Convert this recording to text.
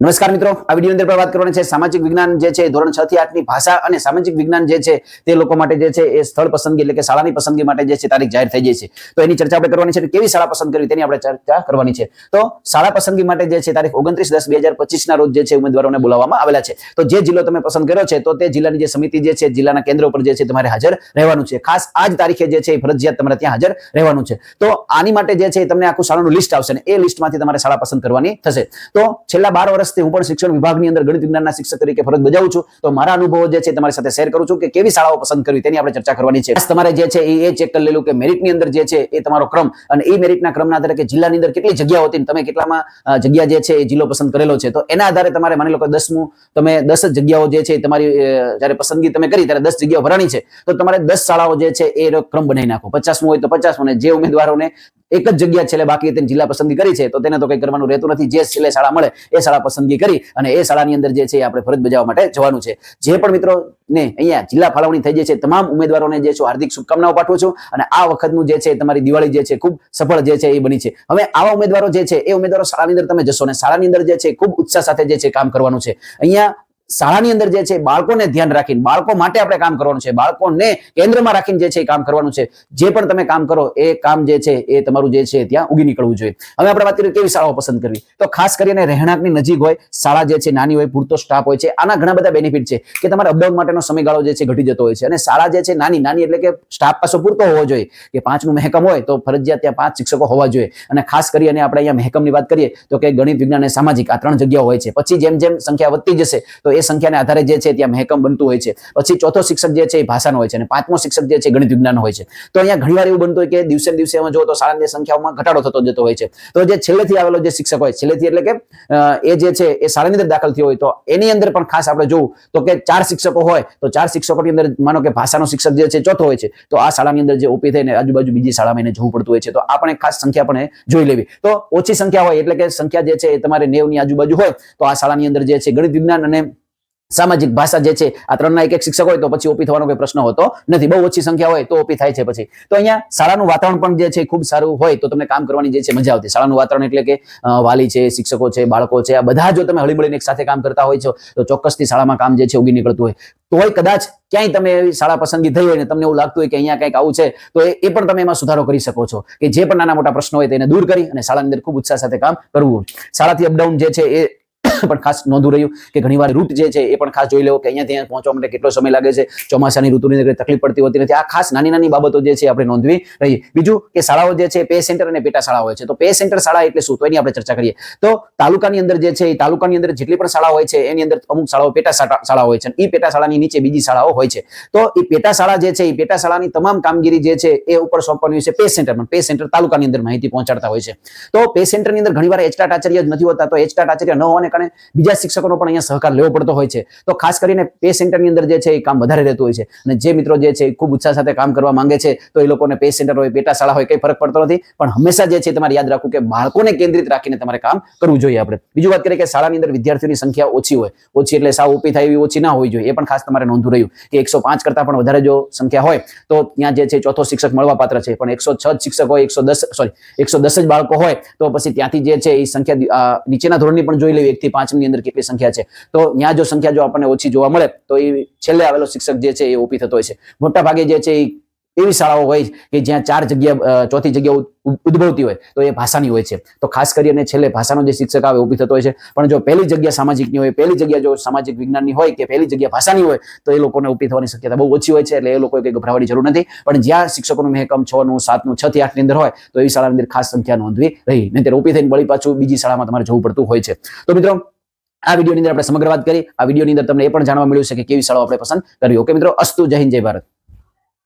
નમસ્કાર મિત્રો આ વીડિયો અંદર વાત કરવાની છે સામાજિક વિજ્ઞાન જે છે ધોરણ છ થી આઠની ભાષા અને સામાજિક વિજ્ઞાન જે છે તે લોકો માટે જે છે એ સ્થળ પસંદગી એટલે કે શાળાની પસંદગી માટે જે છે તારીખ જાહેર થઈ ગઈ છે તો એની ચર્ચા આપણે કરવાની છે કેવી શાળા પસંદ કરવી તેની આપણે ચર્ચા કરવાની છે તો શાળા પસંદગી માટે જે છે તારીખ ઓગણત્રીસ દસ બે હજાર રોજ જે છે ઉમેદવારોને બોલાવવામાં આવેલા છે તો જે જિલ્લો તમે પસંદ કર્યો છે તો તે જિલ્લાની જે સમિતિ જે છે જિલ્લાના કેન્દ્ર ઉપર જે છે તમારે હાજર રહેવાનું છે ખાસ આ જ તારીખે જે છે એ ફરજિયાત તમારે ત્યાં હાજર રહેવાનું છે તો આની માટે જે છે તમને આખું શાળાનું લિસ્ટ આવશે ને એ લિસ્ટમાંથી તમારે શાળા પસંદ કરવાની થશે તો છેલ્લા બાર વર્ષથી હું પણ શિક્ષણ વિભાગની અંદર ગણિત વિજ્ઞાનના શિક્ષક તરીકે ફરજ બજાવું છું. તો મારા અનુભવો જે છે તમારી સાથે શેર કરું છું કે કેવી શાળાઓ પસંદ કરવી તેની આપણે ચર્ચા કરવાની છે. તમારે જે છે એ ચેક કરી લેલું કે મેરિટની અંદર જે છે એ તમારો ક્રમ અને એ મેરિટના ક્રમના આધારે કે જિલ્લાની અંદર કેટલી જગ્યાઓ હતી તમે કેટલામાં જગ્યા જે છે એ જિલ્લો પસંદ કરેલો છે. તો એના આધારે તમારે માની લો કે દસમું તમે દસ જ જગ્યાઓ જે છે તમારી જ્યારે પસંદગી તમે કરી ત્યારે દસ જગ્યાઓ ભરાણી છે. તો તમારે દસ શાળાઓ જે છે એ ક્રમ બનાવી નાખો. પચાસમું હોય તો પચાસમું અને જે ઉમેદવારોને એક જ જગ્યા છેલ્લે બાકી તેની જિલ્લા પસંદગી કરી છે, તો તેને તો કંઈ કરવાનું રહેતું નથી. જે છેલ્લે શાળા મળે, એ શાળા પસંદગી કરી અને એ શાળાની અંદર જે છે આપણે ફરજ બજાવવા માટે જવાનું છે. જે પણ મિત્રો ને અહીંયા જિલ્લા ફાળવણી થઈ જાય છે, તમામ ઉમેદવારોને જે છે હાર્દિક શુભકામનાઓ પાઠવું છું અને આ વખતનું જે છે તમારી દિવાળી જે છે, ખૂબ સફળ જે છે એ બની છે. હવે આવા ઉમેદવારો જે છે, એ ઉમેદવારો શાળાની અંદર તમે જશો ને શાળાની અંદર જે છે ખૂબ ઉત્સાહ સાથે જે છે કામ કરવાનું છે. અહીંયા શાળાની અંદર જે છે બાળકોને ધ્યાન રાખીને, બાળકો માટે આપણે કામ કરવાનું છે, બાળકોને કેન્દ્રમાં રાખીને જે છે કામ કરવાનું છે. જે પણ તમે કામ કરો, એ કામ જે છે એ તમારું જે છે ત્યાં ઉગી નીકળવું જોઈએ. હવે આપણે વાત કરીએ કેવી શાળાઓ પસંદ કરવી? તો ખાસ કરીને રહેણાંકની નજીક હોય, શાળા જે છે નાની હોય, પૂરતો સ્ટાફ હોય છે, આના ઘણા બધા બેનિફિટ છે કે તમારા અપડાઉન માટેનો સમયગાળો જે છે ઘટી જતો હોય છે. અને શાળા જે છે નાની નાની એટલે કે સ્ટાફ પાસે પૂરતો હોવો જોઈએ. કે પાંચનું મહેકમ હોય તો ફરજિયાત ત્યાં પાંચ શિક્ષકો હોવા જોઈએ. અને ખાસ કરી અને આપણે અહીંયા મહેકમની વાત કરીએ તો કે ગણિત, વિજ્ઞાન અને સામાજિક આ ત્રણ જગ્યાઓ હોય છે. પછી જેમ જેમ સંખ્યા વધતી જશે, તો એ સંખ્યાને આધારે જે છે ત્યાં મહેકમ બનતું હોય છે. પછી ચોથો શિક્ષક જે છે એ ભાષાનો હોય છે અને પાંચમો શિક્ષક જે છે ગણિત વિજ્ઞાન હોય છે. તો અહીંયા ઘણીવાર એવું બનતું હોય કે દિવસે દિવસે એમાં જો તો શાળાની સંખ્યાઓમાં ઘટાડો થતો જતો હોય છે. તો જે છેલ્લેથી આવેલો જે શિક્ષક હોય, છેલ્લેથી એટલે કે એ જે છે એ શાળાની અંદર દાખલ થયો હોય, તો એની અંદર પણ ખાસ આપણે જોવું તો કે ચાર શિક્ષકો હોય, તો ચાર શિક્ષકોની અંદર માનો કે ભાષાનો શિક્ષક જે છે ચોથો હોય છે. તો આ શાળાની અંદર જે ઓપી થઈને આજુબાજુ બીજી શાળામાં એને જવું પડતું હોય છે. તો આપણે ખાસ સંખ્યા પણ જોઈ લેવી. તો ઓછી સંખ્યા હોય એટલે કે સંખ્યા જે છે એ તમારે નેવની આજુબાજુ હોય, તો આ શાળાની અંદર જે છે ગણિત વિજ્ઞાન અને સામાજિક ભાષા જે છે, આ ત્રણના એક એક શિક્ષક હોય તો પછી ઓપી થવાનો કોઈ પ્રશ્ન હોતો નથી. બહુ ઓછી સંખ્યા હોય તો ઓપી થાય છે પછી. તો અહીંયા શાળાનું વાતાવરણ પણ જે છે, ખૂબ સારું હોય તો તમને કામ કરવાની જે છે, મજા આવતી. શાળાનું વાતાવરણ એટલે કે વાલી છે, શિક્ષકો છે, બાળકો છે, આ બધા જો તમે હળીમળીને એક સાથે કામ કરતા હોય છો, તો ચોક્કસથી શાળામાં કામ જે છે, ઉગી નીકળતું હોય. તોય કદાચ ક્યાંય તમે એવી શાળા પસંદગી થઈ હોય ને તમને એવું લાગતું હોય કે અહીંયા કંઈક આવું છે, તો એ પણ તમે એમાં સુધારો કરી શકો છો. કે જે પણ નાના મોટા પ્રશ્નો હોય તેને દૂર કરી અને શાળાની અંદર ખૂબ ઉત્સાહ સાથે કામ કરવું. શાળાથી અપડાઉન જે છે, એ પણ ખાસ નોંધવું રહ્યું કે ઘણીવાર રૂટ જે છે એ પણ ખાસ જોઈ લેવો કે અહીંયા ત્યાં પહોંચવા માટે કેટલો સમય લાગે છે ચોમાસાની ઋતુની અંદર તકલીફ પડતી હોતી નથી આ ખાસ નાની નાની બાબતો જે છે આપણે નોંધવી રહી બીજું કે શાળાઓ જે છે પે સેન્ટર અને પેટા શાળા હોય છે તો પે સેન્ટર શાળા એટલે શું તો એની આપણે ચર્ચા કરીએ તો તાલુકાની અંદર જે છે એ તાલુકાની અંદર જેટલી પણ શાળા હોય છે એની અંદર અમુક શાળાઓ પેટા શાળા હોય છે એ પેટા શાળાની નીચે બીજી શાળાઓ હોય છે તો એ પેટા શાળા જે છે એ પેટા શાળાની તમામ કામગીરી જે છે એ ઉપર સોંપવાની છે પે સેન્ટરમાં પે સેન્ટર તાલુકાની અંદર માહિતી પહોંચાડતા હોય છે તો પે સેન્ટરની અંદર ઘણીવાર એચટાટ આચાર્ય જ નથી હોતા તો એચટાટ આચાર્ય ન હોવાને કારણે બીજા શિક્ષકોનો પણ અહીંયા સહકાર લેવો પડતો હોય છે. તો ખાસ કરીને પે સેન્ટરની અંદર જે છે એ કામ વધારે રહેતું હોય છે. અને જે મિત્રો જે છે એ ખૂબ ઉત્સાહ સાથે કામ કરવા માંગે છે, તો એ લોકોને પે સેન્ટર હોય પેટા શાળા હોય, કંઈ ફરક પડતો નથી. પણ હંમેશા જે છે તમારે યાદ રાખવું કે બાળકોને કેન્દ્રિત રાખીને તમારે કામ કરવું જોઈએ આપણે. બીજું વાત કરીએ કે શાળાની અંદર વિદ્યાર્થીઓની સંખ્યા ઓછી હોય. ઓછી એટલે સાવ ઊભી થાય એવી ઓછી ના હોવી જોઈએ. એ પણ ખાસ તમારે નોંધવું રહ્યું કે એકસો પાંચ કરતા પણ વધારે જો સંખ્યા હોય, તો ત્યાં જે છે ચોથો શિક્ષક મળવા પાત્ર છે. પણ એકસો છ શિક્ષક હોય, એકસો દસ સોરી એકસો દસ જ બાળકો હોય, તો પછી ત્યાંથી જે છે એ સંખ્યા નીચેના ધોરણની પણ જોઈ લેવી એક થી પાંચની અંદર કેટલી સંખ્યા છે? તો ત્યાં જો સંખ્યા જો આપણને ઓછી જોવા મળે, તો એ છેલ્લે આવેલો શિક્ષક જે છે એ ઓપી થતો હોય છે. મોટા ભાગે જે છે એ એવી શાળાઓ હોય કે જ્યાં ચાર જગ્યા ચોથી જગ્યા ઉદ્ભવતી હોય, તો એ ભાષાની હોય છે. તો ખાસ કરીને છેલ્લે ભાષાનો જે શિક્ષક આવે ઊભી થતો હોય છે. પણ જો પહેલી જગ્યા સામાજિકની હોય, પહેલી જગ્યા જો સામાજિક વિજ્ઞાનની હોય કે પહેલી જગ્યા ભાષાની હોય, તો એ લોકોને ઊભી થવાની શક્યતા બહુ ઓછી હોય છે. એટલે એ લોકોએ કંઈ ગભરાવાની જરૂર નથી. પણ જ્યાં શિક્ષકોનું મહેકમ છ નું સાતનું છ થી આઠની અંદર હોય, તો એવી શાળાની અંદર ખાસ સંખ્યા નોંધવી રહી. નહીં ઊભી થઈને વળી પાછું બીજી શાળામાં તમારે જવું પડતું હોય છે. તો મિત્રો, આ વિડીયોની અંદર આપણે સમગ્ર વાત કરી. આ વિડીયોની અંદર તમને એ પણ જાણવા મળ્યું છે કે કેવી શાળાઓ આપણે પસંદ કરવી ઓકે મિત્રો, અસ્તુ. જય હિન્દ, જય ભારત.